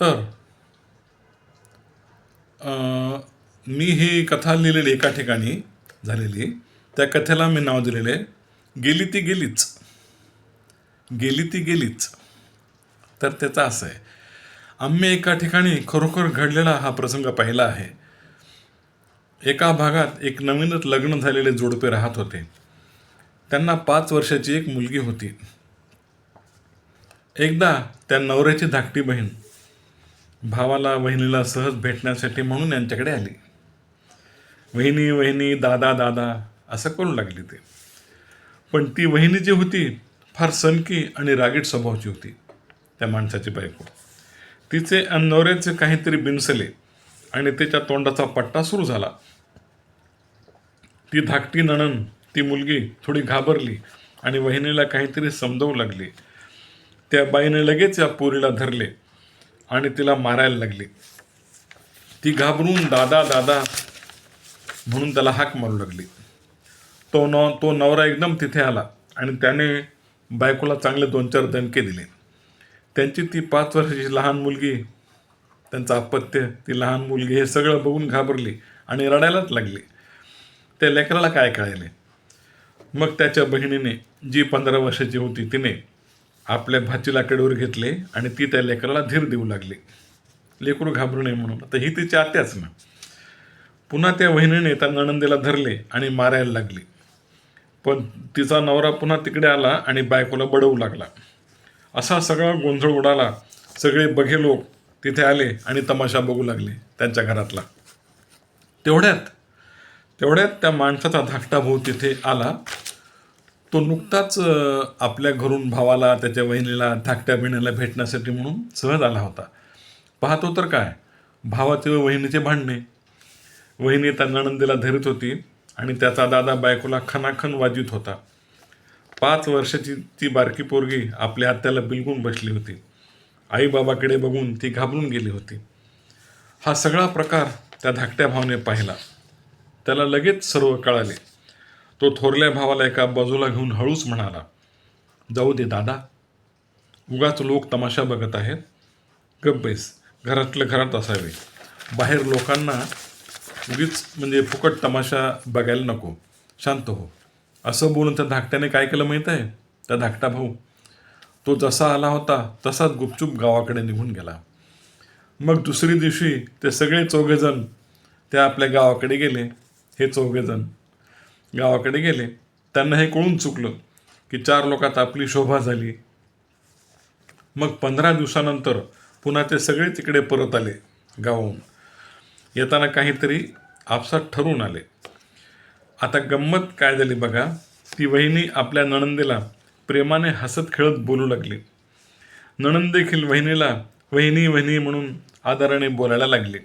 तर अं, मी ही कथा लिहिलेली एका ठिकाणी झालेली. त्या कथेला मी नाव दिलेले गेली ती गेलीच. गेली ती गेलीच. तर त्याचा असं आहे. आम्ही एका ठिकाणी खरोखर घडलेला हा प्रसंग पाहिला आहे. एका भागात एक नवीनच लग्न झालेले जोडपे राहत होते. त्यांना पाच वर्षाची एक मुलगी होती. एकदा त्या नवऱ्याची धाकटी बहीण भावाला वहिनीला सहज भेटण्यासाठी म्हणून यांच्याकडे आली. वहिनी वहिनी दादा दादा असं करू लागली ते. पण ती वहिनी जी होती फार सनकी आणि रागीट स्वभावाची होती त्या माणसाची बायको. तिचे आणि नवऱ्याचे काहीतरी बिनसले आणि त्याच्या तोंडाचा पट्टा सुरू झाला. ती धाकटी नणन ती मुलगी थोडी घाबरली आणि वहिनीला काहीतरी समजावू लागली. त्या बाईने लगेच या पोरीला धरले आणि तिला मारायला लागली. ती घाबरून दादा दादा म्हणून त्याला हाक मारू लागली. तो न तो नवरा एकदम तिथे आला आणि त्याने बायकोला चांगले दोन चार दणके दिले. त्यांची ती पाच वर्षाची लहान मुलगी त्यांचं अपत्य ती लहान मुलगी हे सगळं बघून घाबरली आणि रडायलाच लागली. त्या लेकराला काय कळायले? मग त्याच्या बहिणीने जी पंधरा वर्षाची होती तिने आपल्या भाचीला कडेवर घेतले आणि ती त्या लेकराला धीर देऊ लागली. लेकरू घाबरू नये म्हणून. आता ही तिची आत्याच ना. पुन्हा त्या वहिनीने त्या नणंदीला धरले आणि मारायला लागली. पण तिचा नवरा पुन्हा तिकडे आला आणि बायकोला बडवू लागला. असा सगळा गोंधळ उडाला. सगळे बघे लोक तिथे आले आणि तमाशा बघू लागले त्यांच्या घरातला. तेवढ्यात तेवढ्यात त्या माणसाचा धाकटा भाऊ तिथे आला. तो नुकताच आपल्या घरून भावाला त्याच्या वहिनीला धाकट्या बहिणीला भेटण्यासाठी म्हणून सहज आला होता. पाहतो तर काय भावाचे व वहिनीचे भांडणे. वहिनी त्यांना नणंदीला धरीत होती आणि त्याचा दादा बायकोला खनाखन वाजवीत होता. पाच वर्षाची ती बारकी पोरगी आपल्या आत्याला बिलगून बसली होती. आईबाबाकडे बघून ती घाबरून गेली होती. हा सगळा प्रकार त्या धाकट्या भावाने पाहिला. त्याला लगेच सर्व कळाले. तो थोरल्या भावाला एका बाजूला घेऊन हळूच म्हणाला जाऊ दे दादा उगाच लोक तमाशा बघत आहेत. गप्पेस बैस घरातलं घरात असावे. बाहेर लोकांना उगीच म्हणजे फुकट तमाशा बघायला नको. शांत हो. असं बोलून त्या धाकट्याने काय केलं माहीत आहे? त्या धाकटा भाऊ तो जसा आला होता तसाच गुपचूप गावाकडे निघून गेला. मग दुसरी दिवशी ते सगळे चौघेजण ते आपल्या गावाकडे गेले. हे चौघेजण गावाकडे गेले. त्यांना हे कळून चुकलं की चार लोकात आपली शोभा झाली. मग पंधरा दिवसानंतर पुन्हा ते सगळे तिकडे परत आले गावाहून. येताना काहीतरी आपसात ठरवून आले. आता गंमत काय झाली बघा. ती वहिनी आपल्या नणंदीला प्रेमाने हसत खेळत बोलू लागली. नणंद देखील वहिनीला वहिनी वहिनी म्हणून आदराने बोलायला लागले.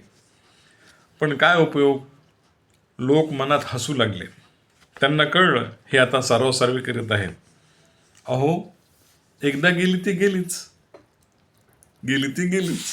पण काय उपयोग? लोक मनात हसू लागले. त्यांना कळलं हे आता सर्वसार्वी करीत आहेत अहो एकदा गेली ती गेलीच. गेली ती गेलीच.